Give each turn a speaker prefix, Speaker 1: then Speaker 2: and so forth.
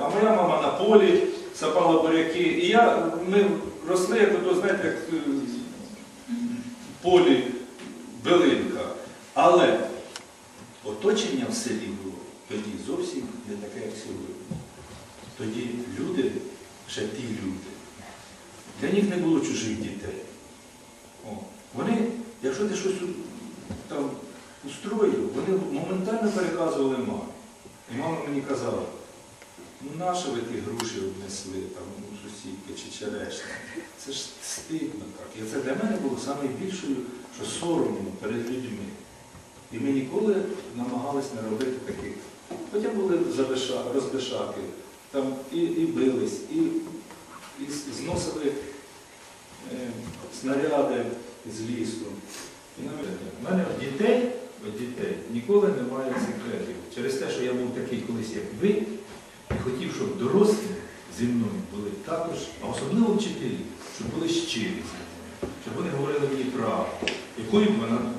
Speaker 1: А моя мама на полі сапала буряки. І я, ми росли, як ото, знаєте, як е, полі билинка. Але оточення в селі було тоді зовсім не таке, як сьогодні. Тоді люди, ще ті люди, для них не було чужих дітей. О, вони, якщо ти щось там устроїв, вони моментально переказували мамі. І мама мені казала, ну нащо ви ті груші обнесли там у сусідки чи черешні? Це ж стидно так. І це для мене було найбільшою, що соромно перед людьми. І ми ніколи намагались не робити таких. Хоча були розбишаки, там і, і бились, і, і зносили е, снаряди з лісу. І У мене в дітей, от дітей ніколи немає секретів. Через те, що я був такий колись, як ви, хотів, щоб дорослі зі мною були також, а особливо вчителі, щоб були щирі щоб вони говорили мені правду, якою б вона не